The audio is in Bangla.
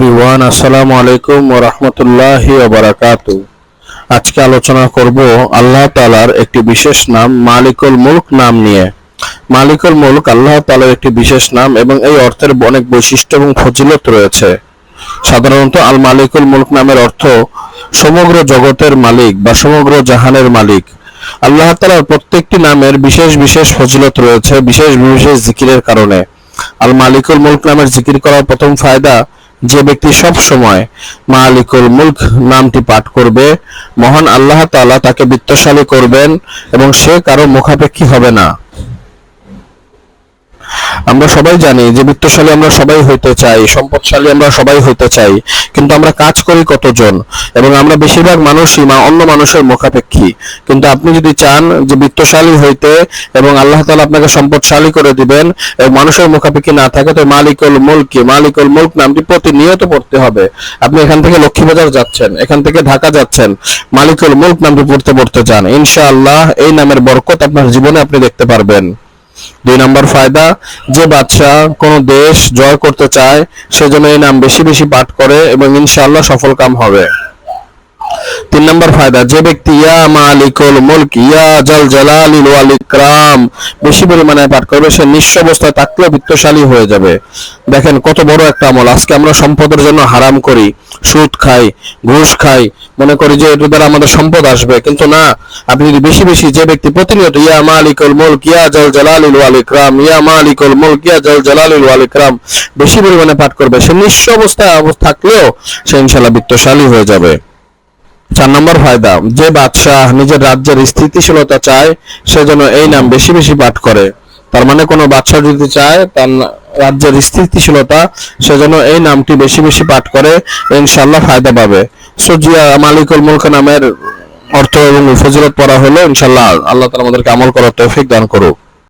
এভরিওয়ান আসসালামু আলাইকুম ওয়া রাহমাতুল্লাহি আজকে আলোচনা করব আল্লাহ তাআলার একটি বিশেষ নাম, মালিকুল মুলক নাম নিয়ে। মালিকুল মুলক আল্লাহ তাআলার একটি বিশেষ নাম এবং এই অর্থের অনেক বৈশিষ্ট্য এবং ফজিলত রয়েছে। সাধারণত আল মালিকুল মুলক নামের অর্থ সমগ্র জগতের মালিক বা সমগ্র জাহানের মালিক। আল্লাহ তাআলার প্রত্যেকটি নামের বিশেষ বিশেষ ফজিলত রয়েছে, বিশেষ বিশেষ জিকিরের কারণে। আল মালিকুল মুলক নামের জিকির করার প্রথম ফায়দা যে ব্যক্তি সব সময় মালিকুল মুলক নামটি পাঠ করবে, মহান আল্লাহ তাআলা তাকে বিত্তশালী করবেন এবং সে কারও মুখাপেক্ষী হবে না। আমরা সবাই জানি যে বিত্তশালী আমরা সবাই হইতে চাই, সম্পদশালী আমরা সবাই হইতে চাই, কিন্তু আমরা কাজ করি কতজন? এবং আমরা বেশিরভাগ মানুষই মা, অন্য মানুষের মুখাপেক্ষী। কিন্তু আপনি যদি চান যে বিত্তশালী হইতে এবং আল্লাহ তাআলা আপনাকে সম্পদশালী করে দিবেন, এবং মানুষের মুখাপেক্ষী না থাকে, তো মালিকুল মুলকি, মালিকুল মুলক নামটি প্রতিনিয়ত পড়তে হবে। আপনি এখান থেকে লক্ষ্মীবাজার যাচ্ছেন, এখান থেকে ঢাকা যাচ্ছেন, মালিকুল মুলক নামটি পড়তে পড়তে চান ইনশাআল্লাহ এই নামের বরকত আপনার জীবনে আপনি দেখতে পারবেন। দুই নম্বর ফায়দা, যে বাদশাহ কোন দেশ জয় করতে চায়, সেজন্য এই নাম বেশি বেশি পাঠ করে এবং ইনশাআল্লাহ সফল কাম হবে। তিন নম্বর ফায়দা, যে ব্যক্তি, ইয়া মালিকুল মুলক, ইয়া জাল জালালিল ওয়াল ইকরাম বেশি পরিমাণে পাঠ করবে, সে নিঃস্ব অবস্থায় থাকলেও বিত্তশালী হয়ে যাবে। দেখেন কত বড় একটা আমল। আজকে আমরা সম্পদের জন্য হারাম করি, সুদ খাই, ঘুষ খাই, মনে করি যে এটার দ্বারা আমাদের সম্পদ আসবে। কিন্তু না, আপনি যদি বেশি বেশি যে ব্যক্তি প্রতিনিয়ত, ইয়া মালিকুল মুলক, ইয়া জাল জালালিল ওয়াল ইকরাম ইয়া মালিকুল মুলক, ইয়া জাল জালালিল ওয়াল ইকরাম বেশি পরিমাণে পাঠ করবে। সে নিঃস্ব অবস্থায় থাকলেও সে ইনশাআল্লাহ বিত্তশালী হয়ে যাবে। চার নম্বর ফায়দা, যে বাদশাহ নিজের রাজ্যের স্থিতিশীলতা চায়, সে যেন এই নাম বেশি বেশি পাঠ করে। তার মানে কোনো বাদশাহ যদি চায়, তার রাজ্যের স্থিতিশীলতা, সে যেন এই নামটি বেশি বেশি পাঠ করে ইনশাল্লাহ ফায়দা পাবে। সুজিয়া মালিকুল মুলক নামের অর্থ এবং ফজিলত পড়া হলো ইনশাল্লাহ আল্লাহ তালা আমাদেরকে আমল করার তৌফিক দান করুক।